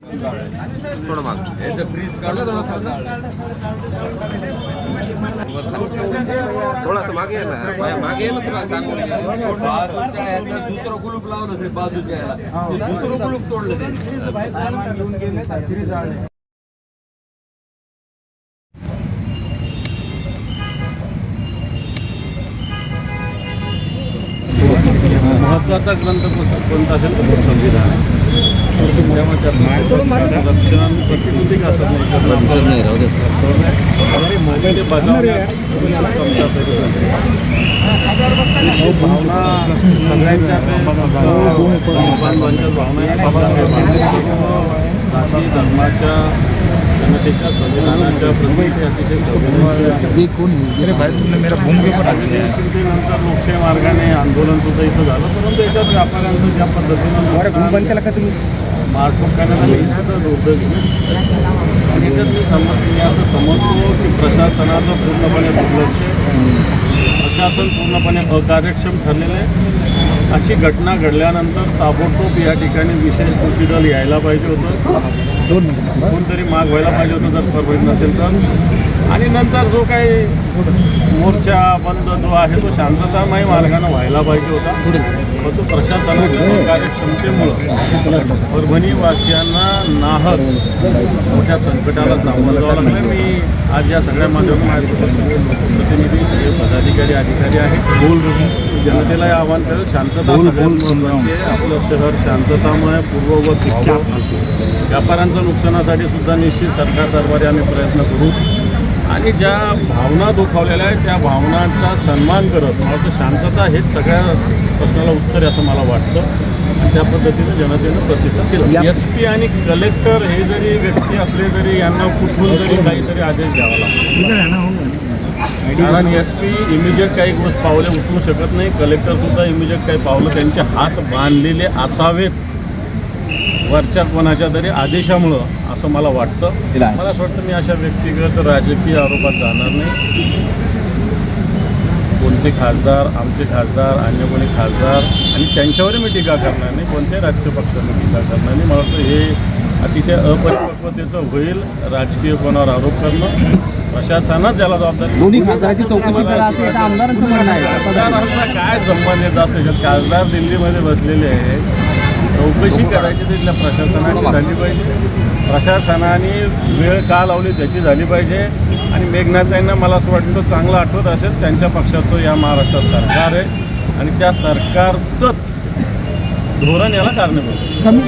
थोडं माग. याचं थोडासा मागे आहे ना. मागे- मागे ना तुला सांगून दुसरं कुलूप लावलं असेल बाजूच्या ह्याला दुसरं कुलूप तोडलं ते. महत्त्वाचा ग्रंथ कोणता असेल? तो संविधान. आहे असत नाही. आपलं मोबाईल हे दिसते. ही भावना सगळ्यांच्या धर्माच्या जनतेच्या संविधानाच्या प्रति ते अतिशय संवेदनशील. संवेदनशीलतेनंतर लोकशाही मार्गाने आंदोलन सुद्धा इथं झालं. परंतु याच्यात व्यापाऱ्यांचं ज्या पद्धतीनं मारपूट करण्यात आली हे सुद्धा दुर्दैवी आणि याच्यात मी समज मी असं समजतो की प्रशासनाचं पूर्णपणे दुर्लक्ष आहे. प्रशासन पूर्णपणे अकार्यक्षम ठरलेलं आहे. अशी घटना घडल्यानंतर ताबडतोब या ठिकाणी विशेष कृती दल यायला पाहिजे होतं. कोणतरी माग व्हायला पाहिजे होतं जर परवानगी नसेल तर. आणि नंतर जो काही मोर्चा बंद जो आहे तो शांततामय मार्गानं व्हायला पाहिजे होता. परंतु प्रशासनाच्या कार्यक्षमतेमुळं परभणी वासियांना नाहक मोठ्या संकटाला सामोरं जावं लागलं. मी आज या सगळ्या माध्यमातून माझ्यासोबत सगळे पदाधिकारी अधिकारी आहेत. जनतेला हे आव्हान करेल शांतता सगळ्यात महत्त्वाची आहे आपलं शहर शांततामय पूर्ववत व्हावं व्यापाऱ्यांच्या नुकसानासाठी सुद्धा निश्चित सरकार दरबारी आम्ही प्रयत्न करू. आणि ज्या भावना दुखावलेल्या आहेत त्या भावनांचा सन्मान करत मला वाटतं शांतता हेच सगळ्या प्रश्नाला उत्तर आहे असं मला वाटतं. आणि त्या पद्धतीने जनतेनं प्रतिसाद दिला. एस पी आणि कलेक्टर हे जरी व्यक्ती असले तरी यांना कुठून तरी काहीतरी आदेश द्यावा लागतो. कारण एस पी इमिजिएट काही गोष्ट पावले उचलू शकत नाही. कलेक्टरसुद्धा इमिजिएट काही पावलं त्यांचे हात बांधलेले असावेत. वरच्या कोणाच्या तरी आदेशामुळं असं मला वाटतं. मला असं वाटतं मी अशा व्यक्तिगत राजकीय आरोपात जाणार नाही. कोणते खासदार आमचे खासदार अन्य कोणी खासदार आणि त्यांच्यावरही मी टीका करणार नाही. कोणत्याही राजकीय पक्षाने टीका करणार नाही. मला वाटतं हे अतिशय अपरिपक्वतेचं होईल राजकीय कोणावर आरोप करणं प्रशासनच याला जबाबदारी खासदाराची चौकशी करा असं एका आमदारांचं म्हणणं आहे खासदारांचा काय संबंध येत असतो? खासदार दिल्लीमध्ये बसलेले आहेत चौकशी करायची तर इथल्या प्रशासनाची झाली पाहिजे प्रशासनाने वेळ का लावली त्याची झाली पाहिजे आणि मेघनाथांना मला असं वाटतं चांगलं आठवत असेल त्यांच्या पक्षाचं या महाराष्ट्रात सरकार आहे आणि त्या सरकारचंच धोरण याला कारणीभूत आहे. कमी